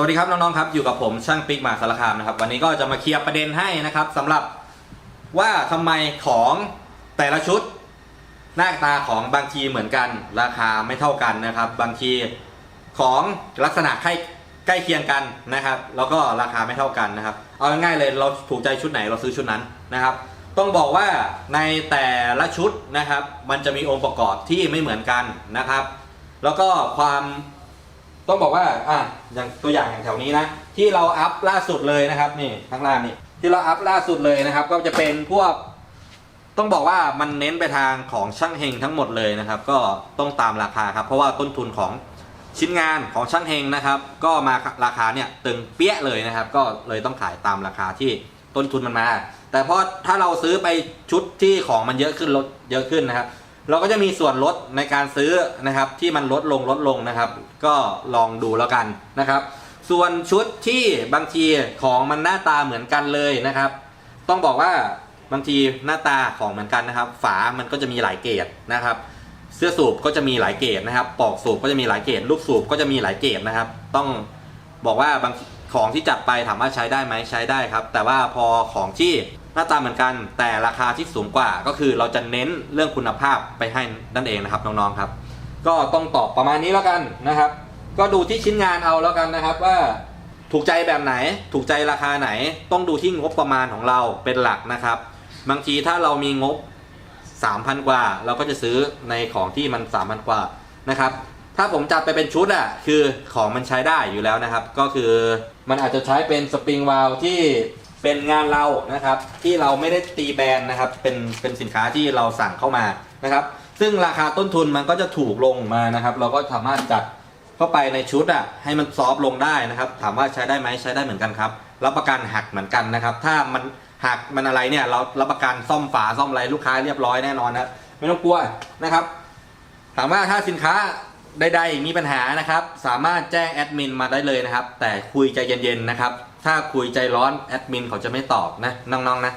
สวัสดีครับน้องๆครับอยู่กับผมช่างปิ๊กมาสารคามนะครับวันนี้ก็จะมาเคลียร์ประเด็นให้นะครับสำหรับว่าทำไมของแต่ละชุด หน้าตาของบางทีเหมือนกัน ราคาไม่เท่ากันนะครับ บางทีของลักษณะใกล้ใกล้เคียงกันนะครับ แล้วก็ราคาไม่เท่ากันนะครับ เอาง่ายๆเลยเราถูกใจชุดไหนเราซื้อชุดนั้นนะครับ ต้องบอกว่าในแต่ละชุดนะครับ มันจะมีองค์ประกอบที่ไม่เหมือนกันนะครับ แล้วก็ความ ต้องบอกว่าอะอย่างตัวอย่างอย่างแถวนี้นะ ที่เราอัพล่าสุดเลยนะครับนี่ข้างล่างนี่ที่เราอัพล่าสุดเลยนะครับ ก็จะเป็นพวก ต้องบอกว่ามันเน้นไปทางของช่างเฮงทั้งหมดเลยนะครับ ก็ต้องตามราคาครับ เพราะว่าต้นทุนของชิ้นงานของช่างเฮงนะครับ ก็มาราคาเนี่ยตึงเปี้ยเลยนะครับ ก็เลยต้องขายตามราคาที่ต้นทุนมันมา แต่พอถ้าเราซื้อไปชุดที่ของมันเยอะขึ้นลดเยอะขึ้นนะครับ เราก็จะมีส่วนลดในการซื้อนะครับ ที่มันลดลงลดลงนะครับ ก็ลองดูแล้วกันนะครับ ส่วนชุดที่บางทีของมันหน้าตาเหมือนกันเลยนะครับ ต้องบอกว่าบางทีหน้าตาของเหมือนกันนะครับ ฝามันก็จะมีหลายเกรดนะครับ เสื้อสูบก็จะมีหลายเกรดนะครับ ปอกสูบก็จะมีหลายเกรดลูกสูบก็จะมีหลายเกรดนะครับ ต้องบอกว่าบาง ของที่จัดไปถามว่าใช้ได้ไหมใช้ได้ครับ แต่ว่าพอของที่หน้าตาเหมือนกัน แต่ราคาที่สูงกว่าก็คือเราจะเน้นเรื่องคุณภาพไปให้นั่นเองนะครับน้องๆครับ ก็ต้องตอบประมาณนี้แล้วกันนะครับ ก็ดูที่ชิ้นงานเอาแล้วกันนะครับว่าถูกใจแบบไหน ถูกใจราคาไหน ต้องดูที่งบประมาณของเราเป็นหลักนะครับ บางทีถ้าเรามีงบ 3,000 กว่า เราก็จะซื้อในของที่มัน 3,000 กว่านะครับ ถ้าผมจัดไปเป็นชุดอะคือของมันใช้ได้อยู่แล้วนะครับ ก็คือมันอาจจะใช้เป็นสปริงวาลที่เป็นงานเรานะครับ ที่เราไม่ได้ตีแบรนด์นะครับ เป็นเป็นสินค้าที่เราสั่งเข้ามานะครับ ซึ่งราคาต้นทุนมันก็จะถูกลงมานะครับ เราก็สามารถจัดเข้าไปในชุดอะให้มันซอฟลงได้นะครับ ถามว่าใช้ได้ไหมใช้ได้เหมือนกันครับรับประกันหักเหมือนกันนะครับ ถ้ามันหักมันอะไรเนี่ย เรารับประกันซ่อมฝาซ่อมอะไรลูกค้าเรียบร้อยแน่นอนนะไม่ต้องกลัวนะครับ ถามว่าถ้าสินค้า ใดๆมีปัญหานะครับ สามารถแจ้งแอดมินมาได้เลยนะครับ แต่คุยใจเย็นๆนะครับ ถ้าคุยใจร้อนแอดมินเขาจะไม่ตอบนะน้องๆนะ